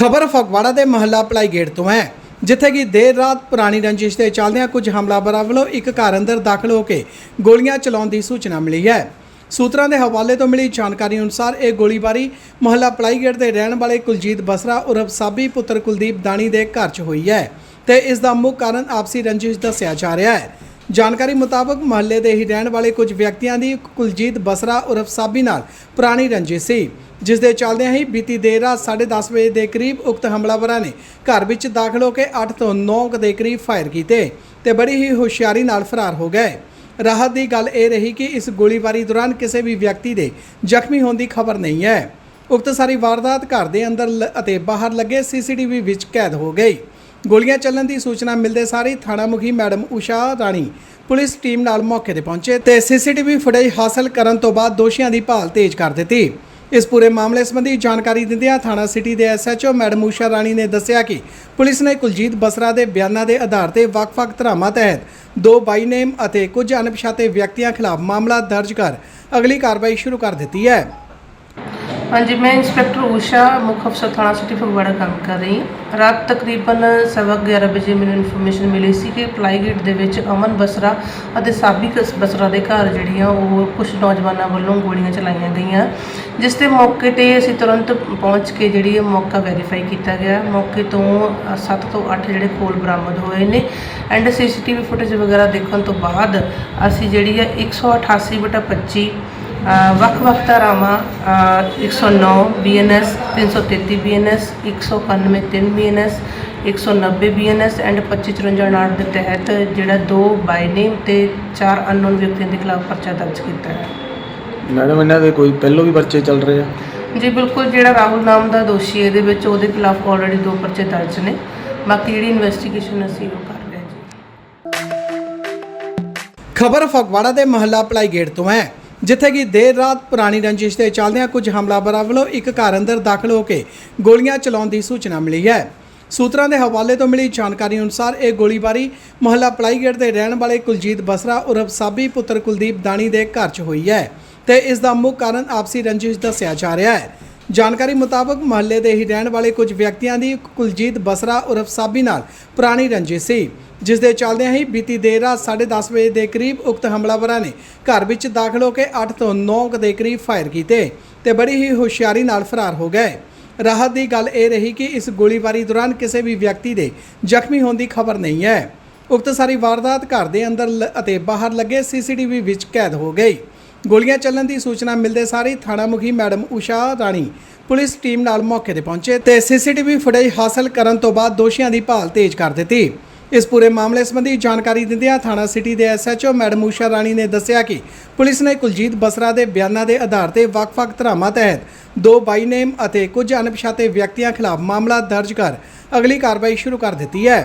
ਖਬਰ ਫਗਵਾੜਾ ਦੇ ਮਹੱਲਾ ply gate ਤੋਂ ਹੈ, ਜਿੱਥੇ ਕਿ ਦੇਰ ਰਾਤ ਪੁਰਾਣੀ ਰੰਜਿਸ਼ ਦੇ ਚੱਲਦਿਆਂ ਕੁਝ ਹਮਲਾਵਰਾਂ ਵੱਲੋਂ ਇੱਕ ਘਰ ਅੰਦਰ ਦਾਖਲ ਹੋ ਕੇ ਗੋਲੀਆਂ ਚਲਾਉਣ ਦੀ ਸੂਚਨਾ ਮਿਲੀ ਹੈ। ਸੂਤਰਾਂ ਦੇ ਹਵਾਲੇ ਤੋਂ ਮਿਲੀ ਜਾਣਕਾਰੀ ਅਨੁਸਾਰ ਇਹ ਗੋਲੀਬਾਰੀ ਮਹੱਲਾ ਪਲਾਈ ਗੇਟ ਦੇ ਰਹਿਣ ਵਾਲੇ ਕੁਲਜੀਤ ਬਸਰਾ ਉਰਫ ਸਾਬੀ ਪੁੱਤਰ ਕੁਲਦੀਪ ਦਾਣੀ ਦੇ ਘਰ 'ਚ ਹੋਈ ਹੈ ਤੇ ਇਸ ਦਾ ਮੁੱਖ ਕਾਰਨ ਆਪਸੀ ਰੰਜਿਸ਼ ਦੱਸਿਆ ਜਾ ਰਿਹਾ ਹੈ। ਜਾਣਕਾਰੀ ਮੁਤਾਬਕ ਮਹੱਲੇ ਦੇ ਹੀ ਰਹਿਣ ਵਾਲੇ ਕੁਝ ਵਿਅਕਤੀਆਂ ਦੀ ਕੁਲਜੀਤ ਬਸਰਾ ਉਰਫ ਸਾਬੀ ਨਾਲ ਪੁਰਾਣੀ ਰੰਜਿਸ਼ ਸੀ, ਜਿਸ ਦੇ ਚੱਲਦਿਆਂ ਹੀ ਬੀਤੀ ਦੇਰ ਰਾਤ 10:30 ਵਜੇ ਦੇ ਕਰੀਬ ਉਕਤ ਹਮਲਾਵਰਾਂ ਨੇ ਘਰ ਵਿੱਚ ਦਾਖਲ ਹੋ ਕੇ 8 ਤੋਂ 9 ਦੇ ਕਰੀਬ ਫਾਇਰ ਕੀਤੇ ਤੇ ਬੜੀ ਹੀ ਹੁਸ਼ਿਆਰੀ ਨਾਲ ਫਰਾਰ ਹੋ ਗਏ। ਰਾਹਤ ਦੀ ਗੱਲ ਇਹ ਰਹੀ ਕਿ ਇਸ ਗੋਲੀਬਾਰੀ ਦੌਰਾਨ ਕਿਸੇ ਵੀ ਵਿਅਕਤੀ ਦੇ ਜ਼ਖਮੀ ਹੋਣ ਦੀ ਖਬਰ ਨਹੀਂ ਹੈ। ਉਕਤ ਸਾਰੀ ਵਾਰਦਾਤ ਘਰ ਦੇ ਅੰਦਰ ਲ- ਅਤੇ ਬਾਹਰ ਲੱਗੇ ਸੀਸੀਟੀਵੀ ਵਿੱਚ ਕੈਦ ਹੋ ਗਈ। ਗੋਲੀਆਂ ਚੱਲਣ ਦੀ ਸੂਚਨਾ ਮਿਲਦੇ ਸਾਰ ਹੀ ਥਾਣਾ ਮੁਖੀ madam Usha Rani police team ਨਾਲ ਮੌਕੇ ਤੇ ਪਹੁੰਚੇ ਤੇ ਸੀਸੀਟੀਵੀ ਫੁਟੇਜ ਹਾਸਲ ਕਰਨ ਤੋਂ ਬਾਅਦ ਦੋਸ਼ੀਆਂ ਦੀ ਭਾਲ ਤੇਜ਼ ਕਰ ਦਿੱਤੀ। ਇਸ ਪੂਰੇ ਮਾਮਲੇ ਸੰਬੰਧੀ ਜਾਣਕਾਰੀ ਦਿੰਦਿਆਂ ਥਾਣਾ ਸਿਟੀ ਦੇ ਐਸਐਚਓ ਮੈਡਮ ਊਸ਼ਾ ਰਾਣੀ ਨੇ ਦੱਸਿਆ ਕਿ ਪੁਲਿਸ ਨੇ ਕੁਲਜੀਤ ਬਸਰਾ ਦੇ ਬਿਆਨਾਂ ਦੇ ਆਧਾਰ ਤੇ ਵੱਖ-ਵੱਖ ਧਰਾਵਾਂ ਤਹਿਤ ਦੋ ਬਾਈ ਨੇਮ ਅਤੇ ਕੁਝ ਅਣਪਛਾਤੇ ਵਿਅਕਤੀਆਂ ਖਿਲਾਫ ਮਾਮਲਾ ਦਰਜ ਕਰ ਅਗਲੀ ਕਾਰਵਾਈ ਸ਼ੁਰੂ ਕਰ ਦਿੱਤੀ ਹੈ। ਹਾਂਜੀ ਮੈਂ ਇੰਸਪੈਕਟਰ ਊਸ਼ਾ ਮੁੱਖ ਅਫਸਰ ਥਾਣਾ ਸਿਟੀ ਫਗਵਾੜਾ ਕੰਮ ਕਰ ਰਹੀ ਹਾਂ। ਰਾਤ ਤਕਰੀਬਨ ਸਵਾ 11 ਵਜੇ ਮੈਨੂੰ ਇਨਫੋਰਮੇਸ਼ਨ ਮਿਲੀ ਸੀ ਕਿ ਪਲਾਈ ਗੇਟ ਦੇ ਵਿੱਚ ਅਮਨ ਬਸਰਾ ਅਤੇ ਸਾਬਿਕ ਬਸਰਾ ਦੇ ਘਰ ਜਿਹੜੀਆਂ ਉਹ ਕੁਝ ਨੌਜਵਾਨਾਂ ਵੱਲੋਂ ਗੋਲੀਆਂ ਚਲਾਈਆਂ ਗਈਆਂ ਜਿਸ ਤੇ ਮੌਕੇ ਤੇ ਅਸੀਂ ਤੁਰੰਤ ਪਹੁੰਚ ਕੇ ਜਿਹੜੀ ਇਹ ਮੌਕਾ ਵੈਰੀਫਾਈ ਕੀਤਾ ਗਿਆ। ਮੌਕੇ ਤੋਂ 7 ਤੋਂ 8 ਜਿਹੜੇ ਖੋਲ ਬਰਾਮਦ ਹੋਏ ਨੇ ਐਂਡ ਸੀਸੀਟੀਵੀ ਫੁਟੇਜ ਵਗੈਰਾ ਦੇਖਣ ਤੋਂ ਬਾਅਦ ਅਸੀਂ ਜਿਹੜੀ ਹੈ 188 ਬਟਾ 25 ਅ, ਵੱਖ-ਵੱਖ ਧਾਰਾਵਾਂ ਅ, 109 BNS 333 BNS 191 3 BNS 190 BNS and 2554 ਦੇ ਤਹਿਤ ਜਿਹੜਾ ਦੋ ਬਾਈ ਨੇਮ ਤੇ ਚਾਰ ਅਨਨੋਨ ਵਿਅਕਤੀਆਂ ਦੇ ਖਿਲਾਫ ਪਰਚਾ ਦਰਜ ਕੀਤਾ ਹੈ। ਮੈਡਮ ਇਹਨਾਂ ਦੇ ਕੋਈ ਪਹਿਲੋਂ ਵੀ ਪਰਚੇ ਚੱਲ ਰਹੇ ਆ? ਜੀ ਬਿਲਕੁਲ ਜਿਹੜਾ ਰਾਹੁਲ ਨਾਮ ਦਾ ਦੋਸ਼ੀ ਇਹਦੇ ਵਿੱਚ ਉਹਦੇ ਖਿਲਾਫ ਆਲਰੇਡੀ ਦੋ ਪਰਚੇ ਦਰਜ ਨੇ। ਬਾਕੀ ਜਿਹੜੀ ਇਨਵੈਸਟੀਗੇਸ਼ਨ ਅਸੀਂ ਉਹ ਕਰ ਰਹੇ ਹਾਂ ਜੀ। ਖਬਰ ਫਗਵਾੜਾ ਦੇ ਮਹੱਲਾ ਪਲਾਈ ਗੇਟ ਤੋਂ ਹੈ। ਜਿੱਥੇ ਕਿ ਦੇਰ ਰਾਤ ਪੁਰਾਣੀ ਰੰਜਿਸ਼ ਦੇ ਚੱਲਦਿਆਂ ਕੁਝ ਹਮਲਾਵਰਾਂ ਵੱਲੋਂ ਇੱਕ ਘਰ ਅੰਦਰ ਦਾਖਲ ਹੋ ਕੇ ਗੋਲੀਆਂ ਚਲਾਉਣ ਦੀ ਸੂਚਨਾ ਮਿਲੀ ਹੈ। ਸੂਤਰਾਂ ਦੇ ਹਵਾਲੇ ਤੋਂ ਮਿਲੀ ਜਾਣਕਾਰੀ ਅਨੁਸਾਰ ਇਹ ਗੋਲੀਬਾਰੀ ਮੁਹੱਲਾ ਪਲਾਈ ਗੇਟ ਦੇ ਰਹਿਣ ਵਾਲੇ ਕੁਲਜੀਤ ਬਸਰਾ ਉਰਫ ਸਾਬੀ ਪੁੱਤਰ ਕੁਲਦੀਪ ਦਾਣੀ ਦੇ ਘਰ 'ਚ ਹੋਈ ਹੈ ਤੇ ਇਸ ਦਾ ਮੁੱਖ ਕਾਰਨ ਆਪਸੀ ਰੰਜਿਸ਼ ਦੱਸਿਆ ਜਾ ਰਿਹਾ ਹੈ। ਜਾਣਕਾਰੀ ਮੁਤਾਬਕ ਮਹੱਲੇ ਦੇ ਹੀ ਰਹਿਣ ਵਾਲੇ ਕੁਝ ਵਿਅਕਤੀਆਂ ਦੀ ਕੁਲਜੀਤ ਬਸਰਾ ਉਰਫ ਸਾਬੀ ਨਾਲ ਪੁਰਾਣੀ ਰੰਜਿਸ਼ ਸੀ, ਜਿਸ ਦੇ ਚੱਲਦਿਆਂ ਹੀ ਬੀਤੀ ਦੇਰ ਰਾਤ 10:30 ਵਜੇ ਦੇ ਕਰੀਬ ਉਕਤ ਹਮਲਾਵਰਾਂ ਨੇ ਘਰ ਵਿੱਚ ਦਾਖਲ ਹੋ ਕੇ 8 ਤੋਂ 9 ਦੇ ਕਰੀਬ ਫਾਇਰ ਕੀਤੇ ਤੇ ਬੜੀ ਹੀ ਹੁਸ਼ਿਆਰੀ ਨਾਲ ਫਰਾਰ ਹੋ ਗਏ। ਰਾਹਤ ਦੀ ਗੱਲ ਇਹ ਰਹੀ ਕਿ ਇਸ ਗੋਲੀਬਾਰੀ ਦੌਰਾਨ ਕਿਸੇ ਵੀ ਵਿਅਕਤੀ ਦੇ ਜ਼ਖਮੀ ਹੋਣ ਦੀ ਖਬਰ ਨਹੀਂ ਹੈ। ਉਕਤ ਸਾਰੀ ਵਾਰਦਾਤ ਘਰ ਦੇ ਅੰਦਰ ਲ- ਅਤੇ ਬਾਹਰ ਲੱਗੇ ਸੀਸੀਟੀਵੀ ਵਿੱਚ ਕੈਦ ਹੋ ਗਈ। ਗੋਲੀਆਂ ਚੱਲਣ ਦੀ ਸੂਚਨਾ ਮਿਲਦੇ ਸਾਰ ਹੀ ਥਾਣਾ ਮੁਖੀ madam Usha Rani police team ਨਾਲ ਮੌਕੇ ਤੇ ਪਹੁੰਚੇ ਤੇ ਸੀਸੀਟੀਵੀ ਫੁਟੇਜ ਹਾਸਲ ਕਰਨ ਤੋਂ ਬਾਅਦ ਦੋਸ਼ੀਆਂ ਦੀ ਭਾਲ ਤੇਜ਼ ਕਰ ਦਿੱਤੀ। ਇਸ ਪੂਰੇ ਮਾਮਲੇ ਸੰਬੰਧੀ ਜਾਣਕਾਰੀ ਦਿੰਦਿਆਂ ਥਾਣਾ ਸਿਟੀ ਦੇ ਐਸਐਚਓ ਮੈਡਮ ਊਸ਼ਾ ਰਾਣੀ ਨੇ ਦੱਸਿਆ ਕਿ ਪੁਲਿਸ ਨੇ ਕੁਲਜੀਤ ਬਸਰਾ ਦੇ ਬਿਆਨਾਂ ਦੇ ਆਧਾਰ ਤੇ ਵੱਖ-ਵੱਖ ਧਰਾਵਾਂ ਤਹਿਤ ਦੋ ਬਾਈ ਨੇਮ ਅਤੇ ਕੁਝ ਅਣਪਛਾਤੇ ਵਿਅਕਤੀਆਂ ਖਿਲਾਫ ਮਾਮਲਾ ਦਰਜ ਕਰ ਅਗਲੀ ਕਾਰਵਾਈ ਸ਼ੁਰੂ ਕਰ ਦਿੱਤੀ ਹੈ।